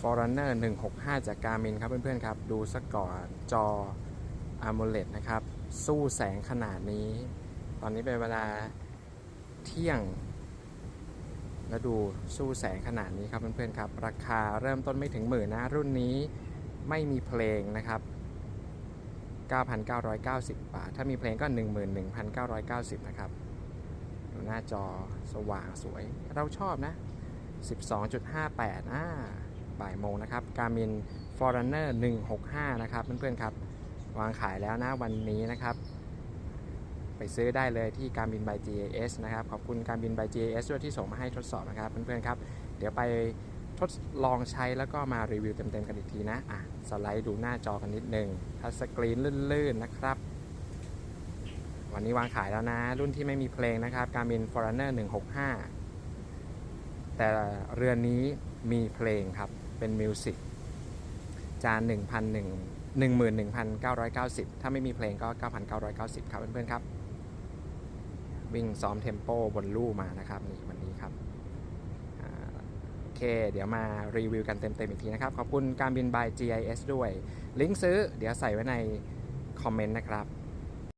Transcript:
Forerunner 165 จากการมินครับเพื่อนๆครับ ดูสักก่อนจอ AMOLED นะครับ สู้แสงขนาดนี้ ตอนนี้เป็นเวลาเที่ยง แล้วดูสู้แสงขนาดนี้ครับเพื่อนๆครับ ราคาเริ่มต้นไม่ถึงหมื่นนะ รุ่นนี้ไม่มีเพลงนะครับ 9,990 บาท ถ้ามีเพลงก็ 11,990 นะครับ ดูหน้าจอสว่างสวย เราชอบนะ 12.58อ่า บ่ายโมงนะครับ Garmin Forerunner 165 นะครับ เพื่อนๆครับ วางขายแล้วนะวันนี้นะครับ ไปซื้อได้เลยที่ Garmin by GAS นะครับ ขอบคุณ Garmin by GAS ด้วยที่ส่งมาให้ทดสอบนะครับเพื่อนๆครับ เดี๋ยวไปทดลองใช้แล้วก็มารีวิวเต็มๆกันอีกทีนะอะสไลด์ดูหน้าจอกันนิดนึงทัชสกรีนลื่นๆนะครับ วันนี้วางขายแล้วนะ รุ่นที่ไม่มีเพลงนะครับ Garmin Forerunner 165 แต่เรือนนี้มีเพลงครับ เป็นมิวสิกจาน1,001 11,990 ถ้าไม่มีเพลงก็ 9,990 ครับเพื่อนๆครับ วิ่งซ้อมเทมโปบนลู่มานะครับนี่วันนี้ครับโอเค เดี๋ยวมารีวิวกันเต็มๆอีกทีนะครับ ขอบคุณการบินบาย GIS ด้วย ลิงก์ซื้อเดี๋ยวใส่ไว้ในคอมเมนต์นะครับ